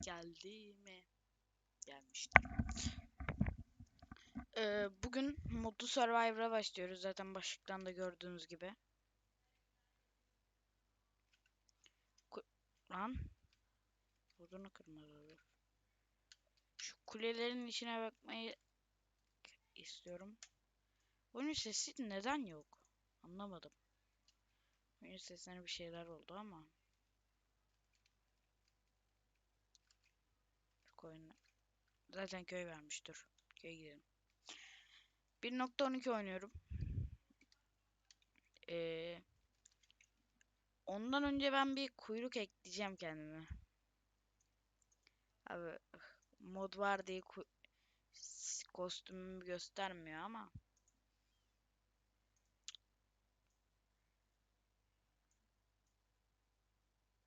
geldi mi? Gelmişti. Ee, bugün Mutlu Survivor'a başlıyoruz. Zaten başlıktan da gördüğünüz gibi. Ku- Lan. Odunu kırmadı. Şu kulelerin içine bakmayı istiyorum. Oyunun sesi neden yok? Anlamadım. Oyunun sesine bir şeyler oldu ama. Şu oyunu. Zaten köy vermiştir. Köye gidelim. 1.12 oynuyorum. Ee, ondan önce ben bir kuyruk ekleyeceğim kendime. Abi mod var diye kostümümü göstermiyor ama.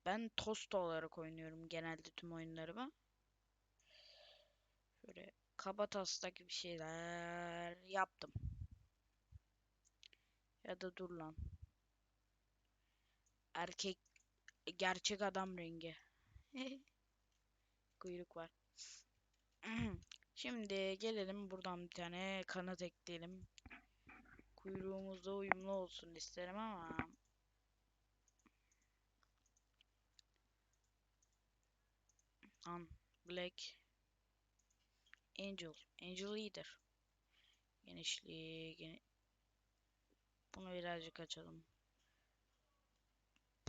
Ben tost olarak oynuyorum genelde tüm oyunlarımı. Böyle kaba taslak bir şeyler yaptım. Ya da dur lan. Erkek gerçek adam rengi. Kuyruk var. Şimdi gelelim buradan bir tane kanat ekleyelim. Kuyruğumuzda uyumlu olsun isterim ama An Black Angel Angel iyidir. Genişliği geni... Bunu birazcık açalım.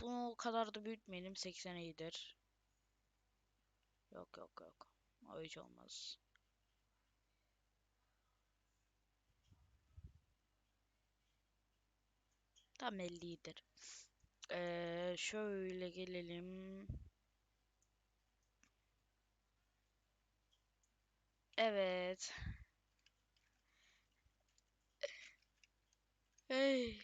Bunu o kadar da büyütmeyelim. 80 iyidir. Yok yok yok. O hiç olmaz. Tam 50 iyidir. Ee, şöyle gelelim. Evet. Hey.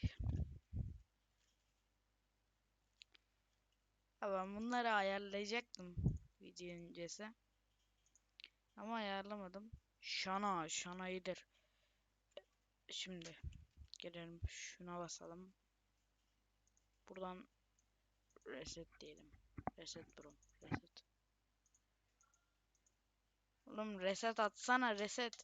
Ben bunları ayarlayacaktım video öncesi. Ama ayarlamadım. Şana, şana iyidir. Şimdi gelelim şuna basalım. Buradan reset diyelim. Reset bro. Reset. Oğlum reset atsana reset.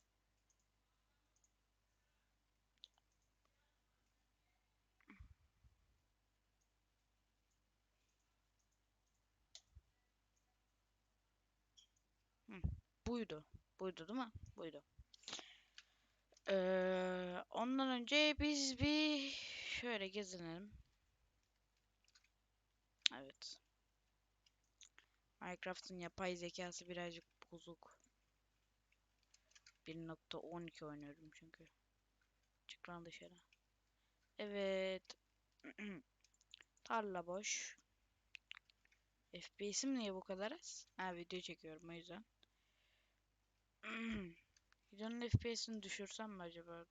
Buydu. Buydu değil mi? Buydu. Ee, ondan önce biz bir şöyle gezinelim. Evet. Minecraft'ın yapay zekası birazcık bozuk. 1.12 oynuyorum çünkü. Çık lan dışarı. Evet. Tarla boş. FPS'im niye bu kadar az? Ha video çekiyorum o yüzden. Videonun FPS'ini düşürsem mi acaba?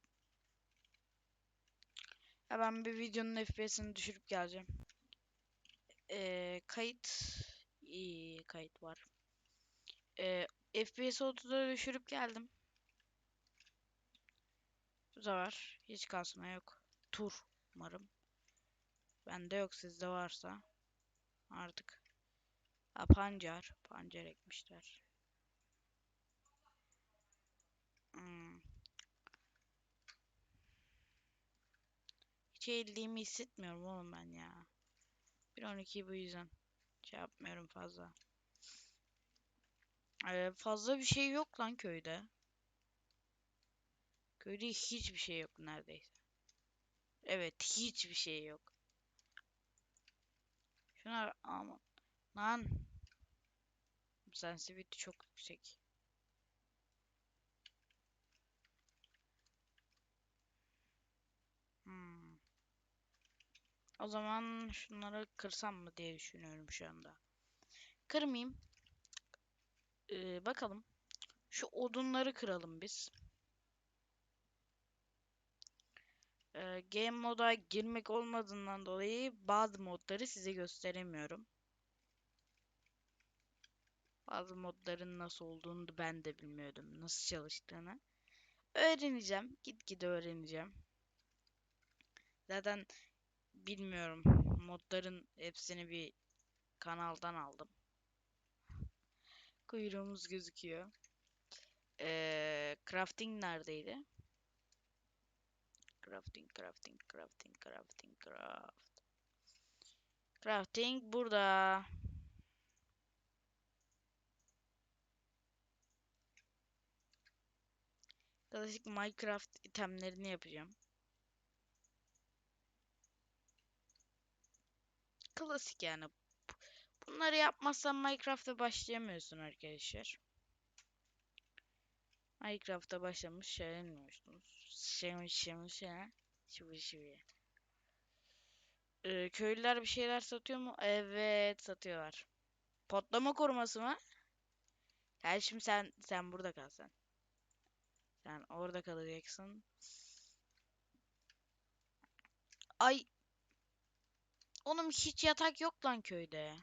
Ya ben bir videonun FPS'ini düşürüp geleceğim. Ee, kayıt iyi kayıt var. Ee, FPS 30'a düşürüp geldim. Bu sefer hiç kasma yok. Tur umarım. Bende yok sizde varsa. Artık. Ha, pancar. Pancar ekmişler. Hmm. Hiç eğildiğimi hissetmiyorum oğlum ben ya. 1.12 bu yüzden şey yapmıyorum fazla. Ee, fazla bir şey yok lan köyde. Köyde hiçbir şey yok neredeyse. Evet hiçbir şey yok. Şuna aman. Lan. Sensitivity çok yüksek. Hmm. O zaman şunları kırsam mı diye düşünüyorum şu anda. Kırmayayım. Ee, bakalım. Şu odunları kıralım biz. Ee, game moda girmek olmadığından dolayı bazı modları size gösteremiyorum. Bazı modların nasıl olduğunu ben de bilmiyordum. Nasıl çalıştığını. Öğreneceğim. Gitgide öğreneceğim. Zaten bilmiyorum. Modların hepsini bir kanaldan aldım. Kuyruğumuz gözüküyor. Ee, crafting neredeydi? Crafting, crafting, crafting, crafting, craft. Crafting burada. Klasik Minecraft itemlerini yapacağım. Klasik yani. Bunları yapmazsan Minecraft'a başlayamıyorsun arkadaşlar. Minecraft'a başlamış şey bilmiyorsunuz. Şey şey şey şıvı şıvı. Ee, köylüler bir şeyler satıyor mu? Evet satıyorlar. Potlama koruması mı? Gel şimdi sen sen burada kal sen. Sen orada kalacaksın. Ay. Oğlum hiç yatak yok lan köyde.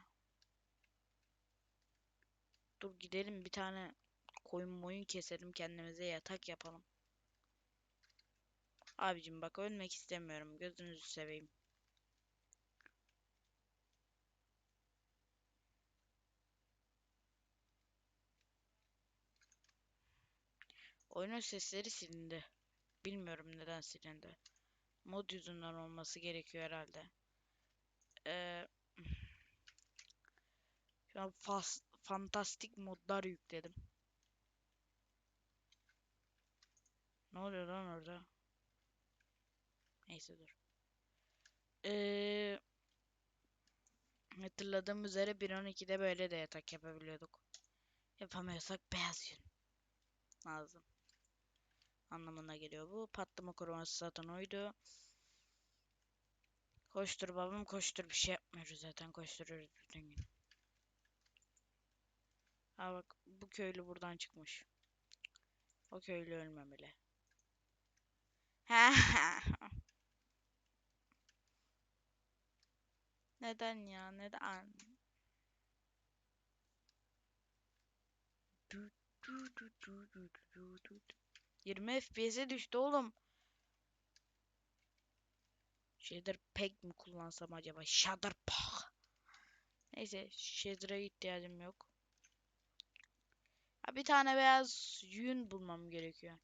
Dur gidelim bir tane koyun moyun keselim kendimize yatak yapalım. Abicim bak ölmek istemiyorum. Gözünüzü seveyim. Oyunun sesleri silindi. Bilmiyorum neden silindi. Mod yüzünden olması gerekiyor herhalde. Ee, şu an fas, fantastik modlar yükledim. Ne oluyor lan orada? Neyse dur. Ee, hatırladığım üzere 1.12'de böyle de yatak yapabiliyorduk. Yapamıyorsak beyaz yün lazım. Anlamına geliyor bu. Patlama koruması zaten oydu. Koştur babam koştur bir şey yapmıyoruz zaten koşturuyoruz bütün gün. Ha bak bu köylü buradan çıkmış. O köylü ölmemeli. Neden ya? Neden? 20 FPS'e düştü oğlum. Shader pek mi kullansam acaba? Shader pak. Neyse shader'a ihtiyacım yok. Ha, bir tane beyaz yün bulmam gerekiyor.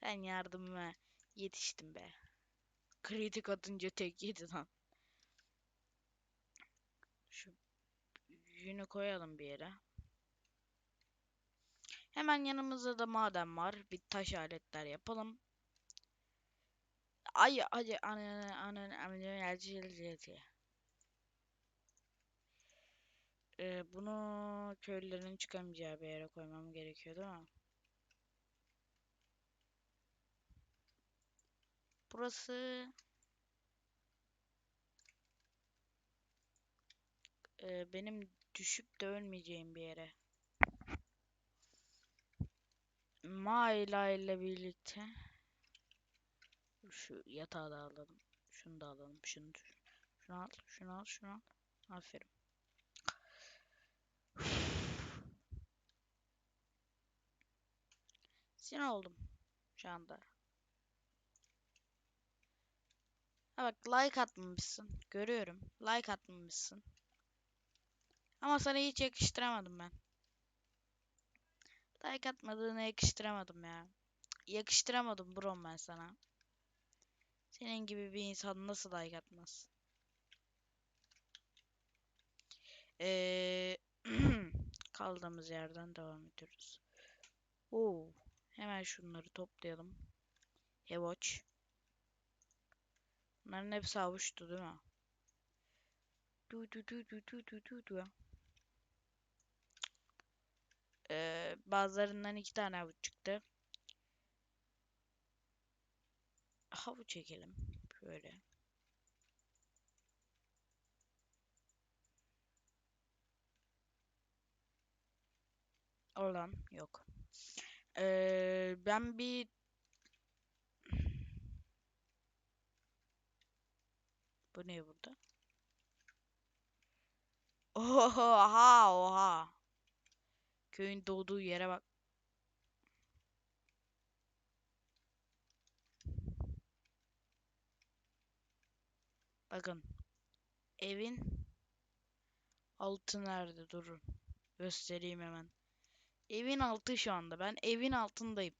Sen yardımıma yetiştin be. Kritik atınca tek yedi lan. Şu yünü koyalım bir yere. Hemen yanımızda da maden var. Bir taş aletler yapalım. Ay hadi anan anan anan ee, bunu köylülerin çıkamayacağı bir yere koymam gerekiyor değil mi? Burası e, benim düşüp de bir yere. Mayla ile birlikte şu yatağı da alalım. Şunu da alalım. Şunu, şunu al. Şunu al. Şunu al. Aferin. Sinir oldum şu anda. Ha bak like atmamışsın. Görüyorum. Like atmamışsın. Ama sana hiç yakıştıramadım ben. Like atmadığını yakıştıramadım ya. Yakıştıramadım bro ben sana. Senin gibi bir insan nasıl like atmaz? Ee, kaldığımız yerden devam ediyoruz. Oo, hemen şunları toplayalım. Watch. Bunların hepsi avuçtu değil mi? Du du du du du du du du. Ee, bazılarından iki tane avuç çıktı. Havuç çekelim. Böyle. Olan yok. Ee, ben bir Bu ne burada? Oha oha. Köyün doğduğu yere bak. Bakın. Evin altı nerede durun. Göstereyim hemen. Evin altı şu anda. Ben evin altındayım.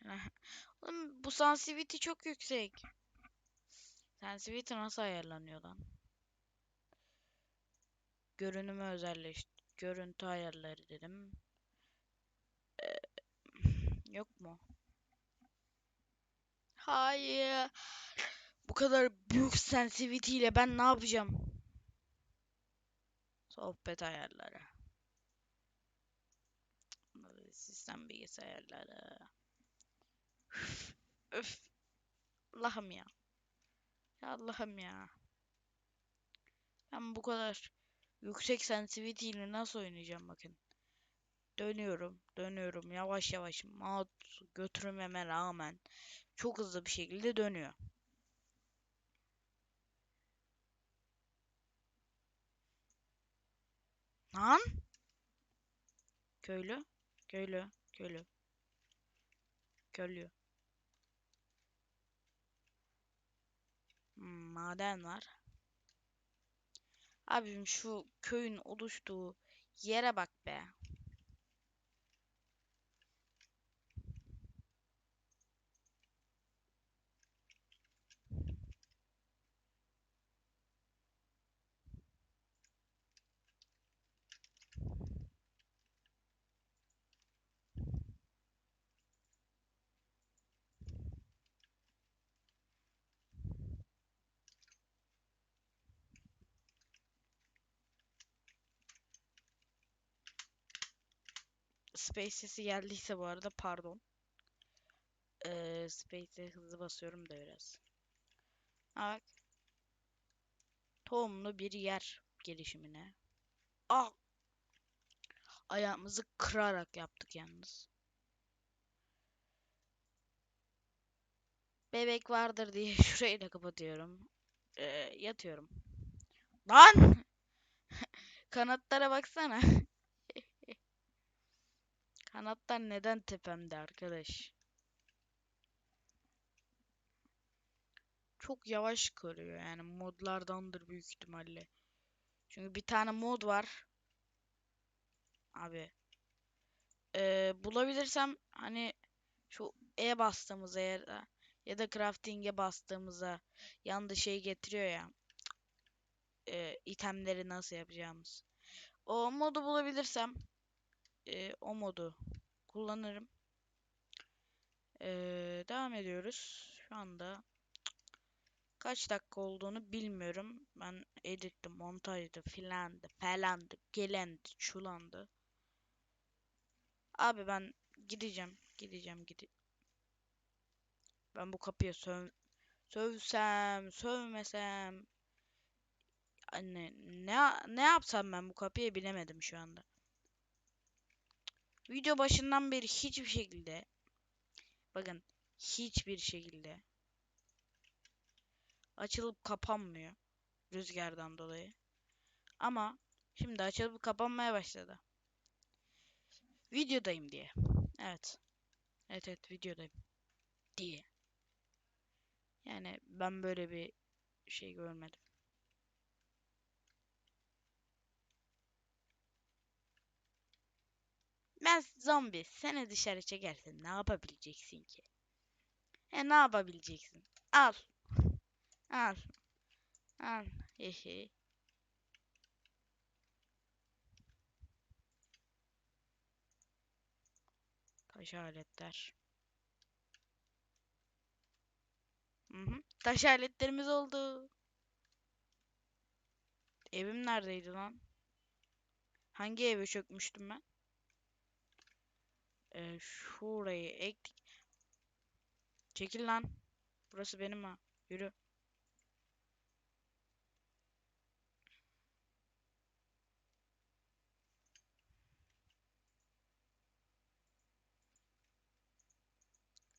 Bu sensitivity çok yüksek. Sensitivity nasıl ayarlanıyor lan? Görünümü özelleştir. Görüntü ayarları dedim. Ee, yok mu? Hayır. Bu kadar büyük sensitivity ile ben ne yapacağım? Sohbet ayarları. Sistem bilgisayarları. Öf. Allah'ım ya. Ya Allah'ım ya. Ben bu kadar yüksek sensitivity ile nasıl oynayacağım bakın. Dönüyorum, dönüyorum yavaş yavaş mouse götürmeme rağmen çok hızlı bir şekilde dönüyor. Lan? Köylü, köylü, köylü. Köylü. Maden var. Abim şu köyün oluştuğu yere bak be. Space sesi geldiyse bu arada pardon. Ee, Space'e hızlı basıyorum da biraz. Bak. Tohumlu bir yer gelişimine. Ah! Ayağımızı kırarak yaptık yalnız. Bebek vardır diye şurayı da kapatıyorum. Ee, yatıyorum. Lan! Kanatlara baksana. Kanatlar neden tepemde arkadaş? Çok yavaş kırıyor yani modlardandır büyük ihtimalle. Çünkü bir tane mod var. Abi. Ee, bulabilirsem hani şu E bastığımızda ya da, ya da crafting'e bastığımızda yanında şey getiriyor ya. E, itemleri nasıl yapacağımız. O modu bulabilirsem e, o modu kullanırım. E, devam ediyoruz. Şu anda kaç dakika olduğunu bilmiyorum. Ben editti, montajdı, filandı, falandı, gelendi, çulandı. Abi ben gideceğim, gideceğim, gideceğim. Ben bu kapıya söv sövsem, sövmesem anne ne ne yapsam ben bu kapıya bilemedim şu anda. Video başından beri hiçbir şekilde bakın hiçbir şekilde açılıp kapanmıyor rüzgardan dolayı. Ama şimdi açılıp kapanmaya başladı. Videodayım diye. Evet. Evet evet videodayım diye. Yani ben böyle bir şey görmedim. Ben zombi seni dışarı çekersen ne yapabileceksin ki? E ne yapabileceksin? Al. Al. Al. Hehe. Taş aletler. Hı hı. Taş aletlerimiz oldu. Evim neredeydi lan? Hangi eve çökmüştüm ben? Ee, şurayı ektik. Çekil lan. Burası benim ha. Yürü.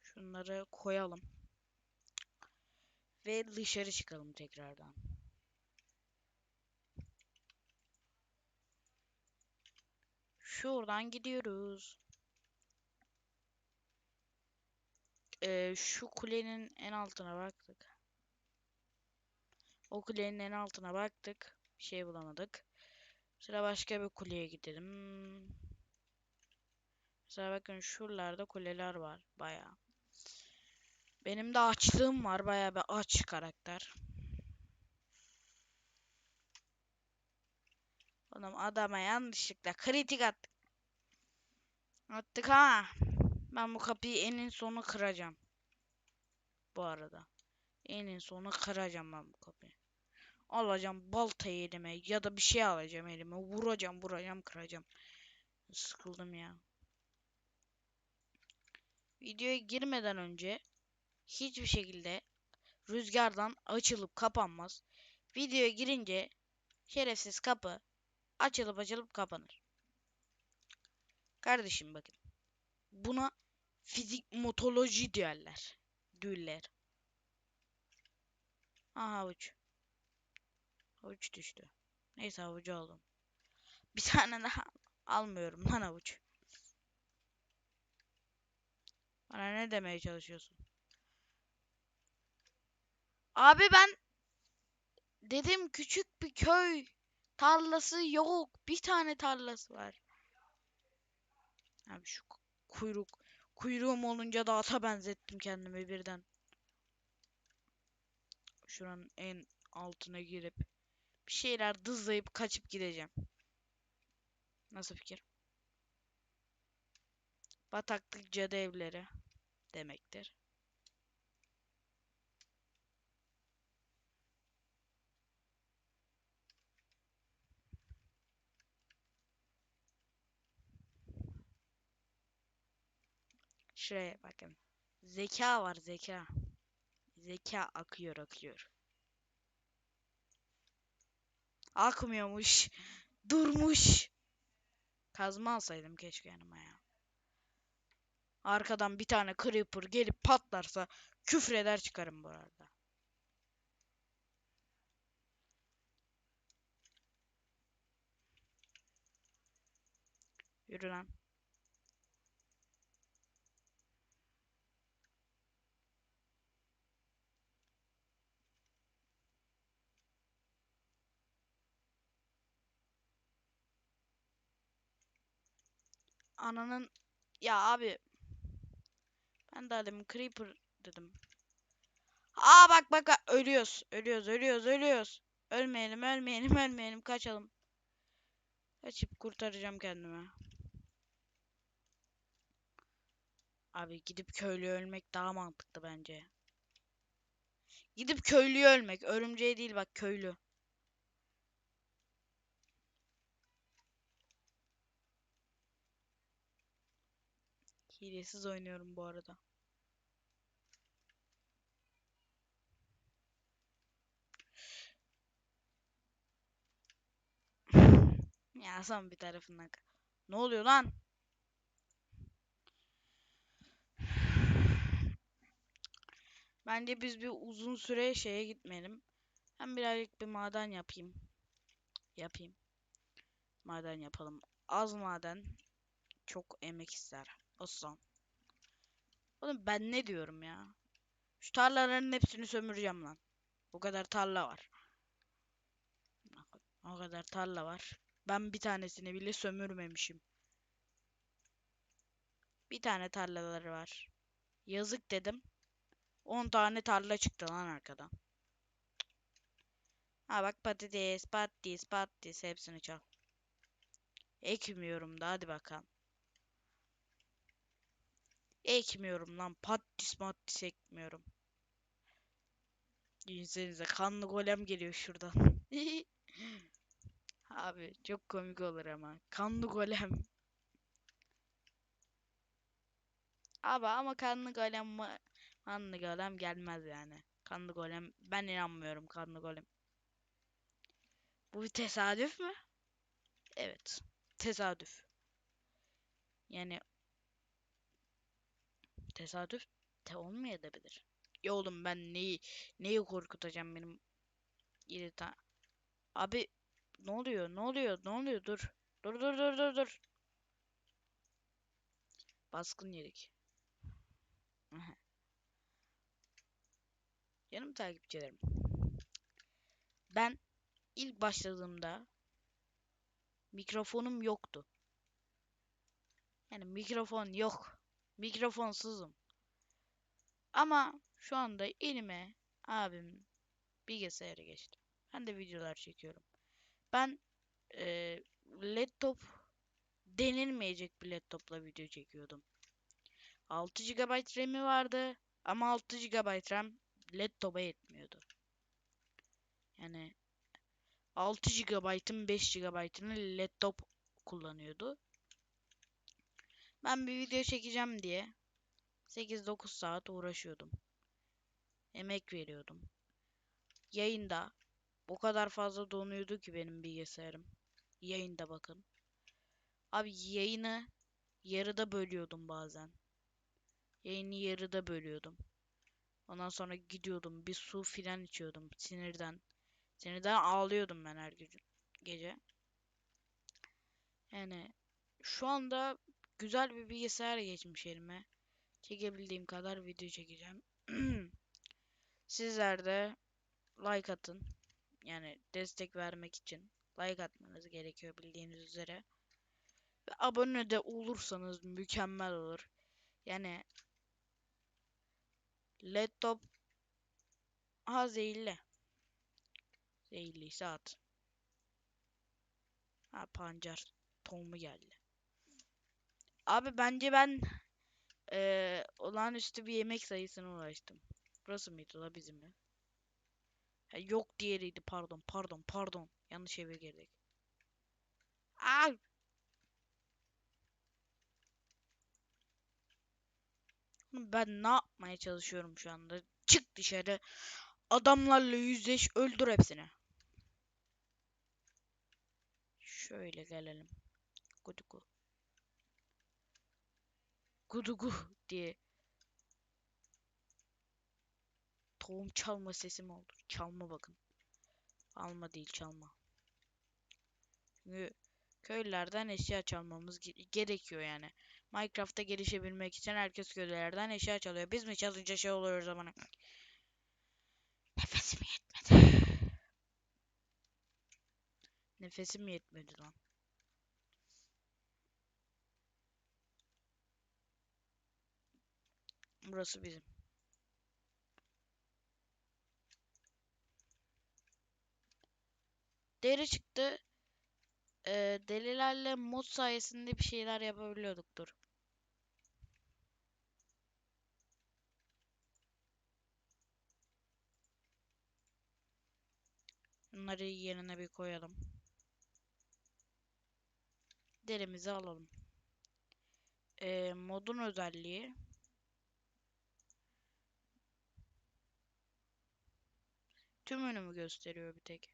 Şunları koyalım. Ve dışarı çıkalım tekrardan. Şuradan gidiyoruz. Ee, şu kulenin en altına baktık. O kulenin en altına baktık. Bir şey bulamadık. Sıra başka bir kuleye gidelim. Mesela bakın şuralarda kuleler var baya. Benim de açlığım var baya bir aç karakter. Oğlum adama yanlışlıkla kritik attık. Attık ha. Ben bu kapıyı enin sonu kıracağım. Bu arada. Enin sonu kıracağım ben bu kapıyı. Alacağım baltayı elime ya da bir şey alacağım elime. Vuracağım vuracağım kıracağım. Sıkıldım ya. Videoya girmeden önce hiçbir şekilde rüzgardan açılıp kapanmaz. Videoya girince şerefsiz kapı açılıp açılıp kapanır. Kardeşim bakın. Buna fizik motoloji diyorlar. Düller. Aha havuç. Havuç düştü. Neyse havucu aldım. Bir tane daha almıyorum lan havuç. Bana ne demeye çalışıyorsun? Abi ben dedim küçük bir köy tarlası yok. Bir tane tarlası var. Abi şu kuyruk kuyruğum olunca da ata benzettim kendimi birden. Şuranın en altına girip bir şeyler dızlayıp kaçıp gideceğim. Nasıl fikir? Bataklık cadı evleri demektir. Şuraya bakın. Zeka var zeka. Zeka akıyor akıyor. Akmıyormuş. Durmuş. Kazma alsaydım keşke yanıma ya. Arkadan bir tane creeper gelip patlarsa küfreder çıkarım bu arada. Yürü lan. Ananın ya abi ben daha demin creeper dedim. Aa bak bak ölüyoruz. Ölüyoruz, ölüyoruz, ölüyoruz. Ölmeyelim, ölmeyelim, ölmeyelim. Kaçalım. Kaçıp kurtaracağım kendimi. Abi gidip köylü ölmek daha mantıklı bence. Gidip köylüyü ölmek. Örümceği değil bak köylü. Hilesiz oynuyorum bu arada. Ya son bir tarafından. Ne oluyor lan? Bence biz bir uzun süre şeye gitmeyelim. Ben birazcık bir maden yapayım. Yapayım. Maden yapalım. Az maden çok emek ister. Aslan. Oğlum ben ne diyorum ya? Şu tarlaların hepsini sömüreceğim lan. Bu kadar tarla var. O kadar tarla var. Ben bir tanesini bile sömürmemişim. Bir tane tarlaları var. Yazık dedim. 10 tane tarla çıktı lan arkadan. Ha bak patates, patates, patates hepsini çal. Ekmiyorum da hadi bakalım. Ekmiyorum lan patates patates ekmiyorum. Düşünsenize kanlı golem geliyor şuradan. Abi çok komik olur ama. Kanlı golem. Abi ama kanlı golem kanlı golem gelmez yani. Kanlı golem ben inanmıyorum kanlı golem. Bu bir tesadüf mü? Evet. Tesadüf. Yani tesadüf de olmayabilir. Ya oğlum ben neyi neyi korkutacağım benim 7 tane. Abi ne oluyor? Ne oluyor? Ne oluyor? Dur. Dur dur dur dur dur. Baskın yedik. Aha. Canım takipçilerim. Ben ilk başladığımda mikrofonum yoktu. Yani mikrofon yok. Mikrofonsuzum. Ama şu anda elime abim bilgisayarı geçti. Ben de videolar çekiyorum. Ben e, laptop denilmeyecek bir laptopla video çekiyordum. 6 GB RAM'i vardı ama 6 GB RAM laptopa yetmiyordu. Yani 6 GB'ın 5 GB'ını laptop kullanıyordu. Ben bir video çekeceğim diye 8-9 saat uğraşıyordum. Emek veriyordum. Yayında o kadar fazla donuyordu ki benim bilgisayarım. Yayında bakın. Abi yayını yarıda bölüyordum bazen. Yayını yarıda bölüyordum. Ondan sonra gidiyordum bir su filan içiyordum sinirden. Sinirden ağlıyordum ben her gece. Yani şu anda güzel bir bilgisayar geçmiş elime. Çekebildiğim kadar video çekeceğim. Sizler de like atın. Yani destek vermek için like atmanız gerekiyor bildiğiniz üzere. Ve abone de olursanız mükemmel olur. Yani laptop ha zehirli. Zehirliyse at. Ha pancar tohumu geldi. Abi bence ben ee, olağanüstü bir yemek sayısına ulaştım. Burası mıydı la bizim mi? Ha, yok diğeriydi pardon pardon pardon. Yanlış eve girdik. Aa! Ben ne yapmaya çalışıyorum şu anda? Çık dışarı. Adamlarla yüzleş öldür hepsini. Şöyle gelelim. Gudugu. Gudugu diye. Tohum çalma sesi mi olur? Çalma bakın. Alma değil çalma. Çünkü köylerden eşya çalmamız gerekiyor yani. Minecraft'ta gelişebilmek için herkes köylerden eşya çalıyor. Biz mi çalınca şey oluyor o zaman? Nefesim yetmedi. Nefesim yetmedi lan. Burası bizim. Deri çıktı. Ee, delilerle mod sayesinde bir şeyler yapabiliyorduktur. Bunları yerine bir koyalım. Derimizi alalım. Ee, modun özelliği tümünü mü gösteriyor bir tek?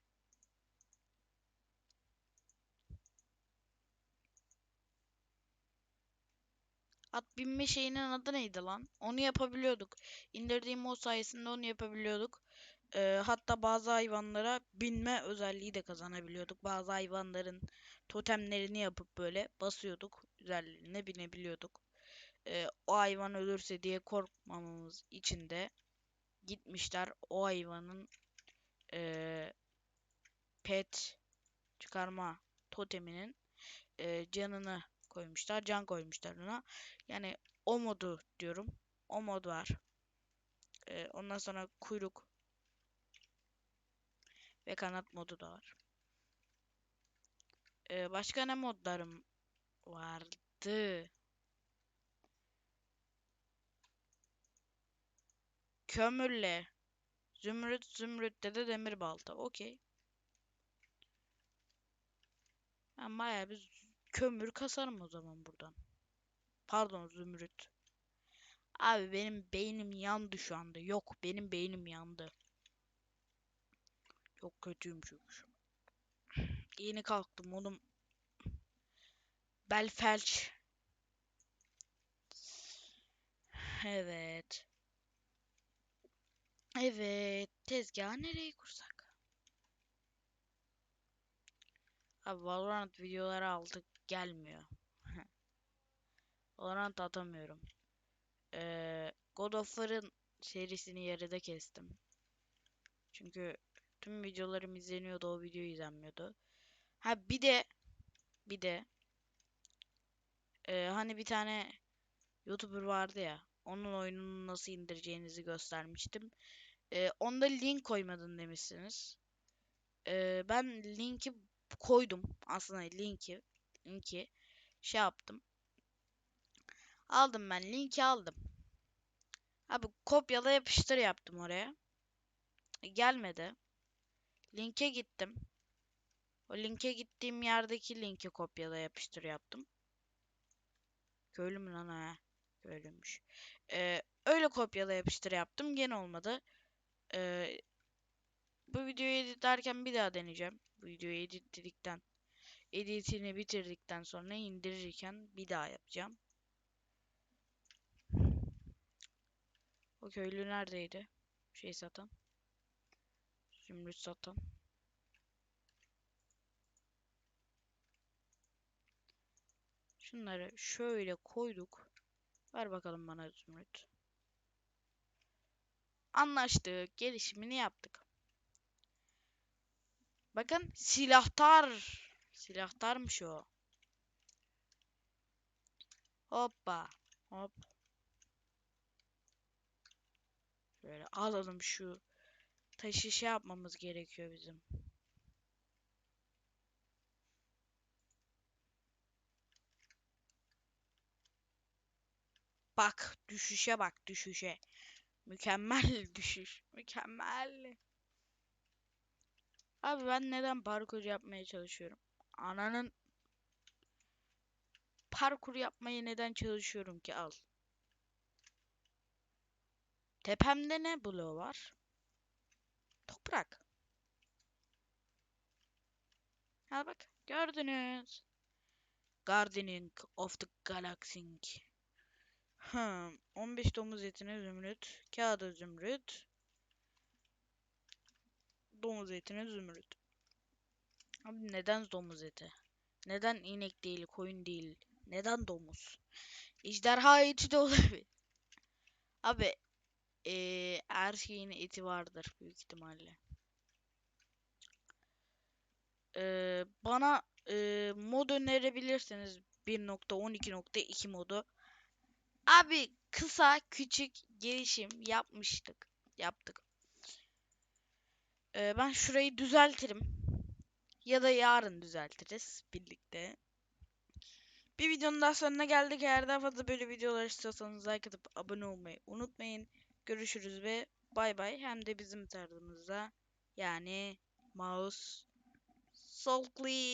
At binme şeyinin adı neydi lan? Onu yapabiliyorduk. İndirdiğim o sayesinde onu yapabiliyorduk. Ee, hatta bazı hayvanlara binme özelliği de kazanabiliyorduk. Bazı hayvanların totemlerini yapıp böyle basıyorduk. Üzerlerine binebiliyorduk. Ee, o hayvan ölürse diye korkmamamız için de gitmişler o hayvanın e, pet çıkarma toteminin e, canını koymuşlar. Can koymuşlar ona. Yani o modu diyorum. O mod var. E, ondan sonra kuyruk ve kanat modu da var. E, başka ne modlarım vardı? Kömürle Zümrüt, zümrütte de demir balta. Okey. Ben bayağı bir kömür kasarım o zaman buradan. Pardon zümrüt. Abi benim beynim yandı şu anda. Yok benim beynim yandı. Çok kötüyüm çünkü. Yeni kalktım oğlum. Bel felç. Evet. Evet. Tezgahı nereye kursak? Abi Valorant videoları aldık gelmiyor. Valorant atamıyorum. Ee, God of War'ın serisini yarıda kestim. Çünkü Tüm videolarım izleniyordu. O video izlenmiyordu. Ha bir de bir de e, hani bir tane YouTuber vardı ya. Onun oyununu nasıl indireceğinizi göstermiştim. E, onda link koymadın demişsiniz. E, ben linki koydum. Aslında linki linki şey yaptım. Aldım ben linki aldım. Abi kopyala yapıştır yaptım oraya. E, Gelmedi. Linke gittim. O linke gittiğim yerdeki linki kopyala yapıştır yaptım. Köylü mü lan ha? Köylüymüş. Ee, öyle kopyala yapıştır yaptım. Gene olmadı. Ee, bu videoyu editlerken bir daha deneyeceğim. Bu videoyu editledikten, editini bitirdikten sonra indirirken bir daha yapacağım. O köylü neredeydi? Şey satan. Zümrüt satan. Şunları şöyle koyduk. Ver bakalım bana Zümrüt. Anlaştık. Gelişimini yaptık. Bakın silahtar. Silahtarmış o. Hoppa. Hop. Şöyle alalım şu taşı şey yapmamız gerekiyor bizim. Bak düşüşe bak düşüşe. Mükemmel düşüş. Mükemmel. Abi ben neden parkur yapmaya çalışıyorum? Ananın parkur yapmaya neden çalışıyorum ki al. Tepemde ne bloğu var? Toprak. Ha bak gördünüz. Gardening of the Galaxy. Hmm, 15 domuz etine zümrüt, kağıda zümrüt, domuz etine zümrüt. Abi neden domuz eti? Neden inek değil, koyun değil? Neden domuz? Ejderha eti de olabilir. Abi eee her şeyin eti vardır büyük ihtimalle. Eee, bana eee, mod önerebilirsiniz 1.12.2 modu. Abi kısa küçük gelişim yapmıştık. Yaptık. Ee, ben şurayı düzeltirim. Ya da yarın düzeltiriz birlikte. Bir videonun daha sonuna geldik. Eğer daha fazla böyle videolar istiyorsanız like atıp abone olmayı unutmayın. Görüşürüz ve bay bay. Hem de bizim tarzımızda yani mouse sol click